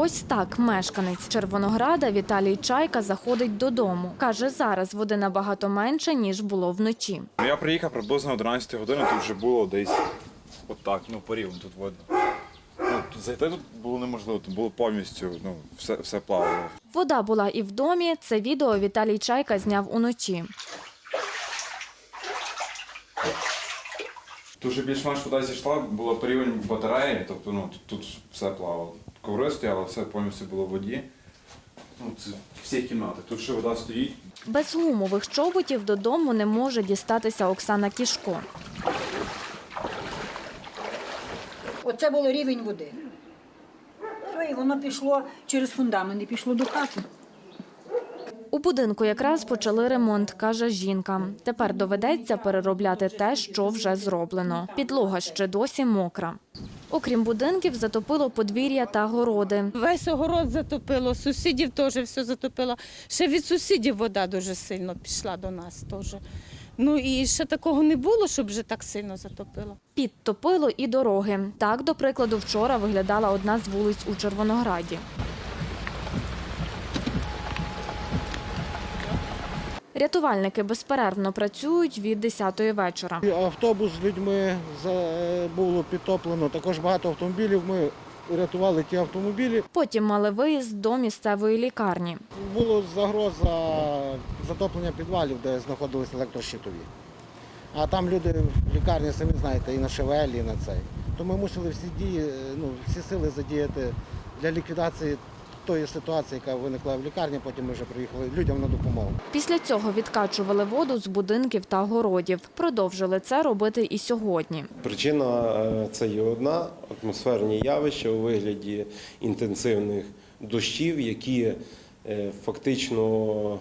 Ось так мешканець Червонограда Віталій Чайка заходить додому. Каже, зараз води набагато менше, ніж було вночі. Я приїхав приблизно о 11 годині, тут вже було десь отак, ну по рівну тут видно. Ну, тут зайти тут було неможливо, тут було повністю, ну, все, все плавало. Вода була і в домі. Це відео Віталій Чайка зняв уночі. Тут вже більш-менш вода зійшла, було по рівень батареї, тобто ну, тут, тут все плавало. Коври стояли, все повністю було в воді. Ну, це всі кімнати. Тут ще вода стоїть. Без гумових чоботів додому не може дістатися Оксана Кішко. Оце було рівень води. Все, і воно пішло через фундамент і пішло до хати. У будинку якраз почали ремонт, каже жінка. Тепер доведеться переробляти те, що вже зроблено. Підлога ще досі мокра. Окрім будинків, затопило подвір'я та городи. Весь огород затопило, сусідів теж все затопило. Ще від сусідів вода дуже сильно пішла до нас теж. Ну і ще такого не було, щоб вже так сильно затопило. Підтопило і дороги. Так, до прикладу, вчора виглядала одна з вулиць у Червонограді. Рятувальники безперервно працюють від 10-ї вечора. Автобус з людьми було підтоплено. Також багато автомобілів. Ми рятували ті автомобілі. Потім мали виїзд до місцевої лікарні. Було загроза затоплення підвалів, де знаходились електрощитові. А там люди в лікарні, самі знаєте, і на ШВЛ, і на цей. То ми мусили всі дії, ну, всі сили задіяти для ліквідації тої ситуації, яка виникла в лікарні. Потім ми вже приїхали людям на допомогу. Після цього відкачували воду з будинків та городів. Продовжили це робити і сьогодні. Причина е, це є одна атмосферні явища у вигляді інтенсивних дощів, які е, фактично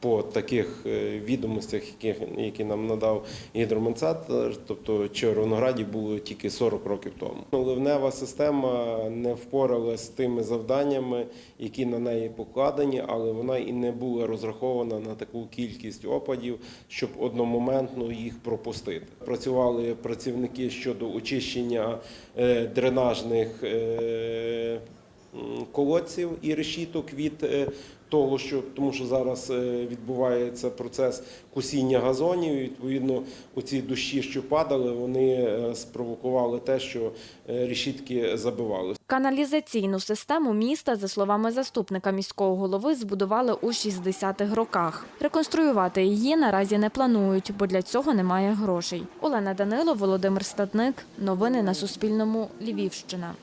по таких е, відомостях, які, які нам надав гідрометцентр, тобто в Червонограді було тільки 40 років тому. Ливнева система не впоралася з тими завданнями, які на неї покладені, але вона і не була розрахована на таку кількість опадів, щоб одномоментно їх пропустити. Працювали працівники щодо очищення е, дренажних е, колодців і решіток від е, того, що тому що зараз е, відбувається процес косіння газонів. І, відповідно, оці дощі, що падали, вони е, спровокували те, що решітки забивали. Каналізаційну систему міста, за словами заступника міського голови, збудували у 60-х роках. Реконструювати її наразі не планують, бо для цього немає грошей. Олена Данило, Володимир Статник. Новини на Суспільному. Львівщина.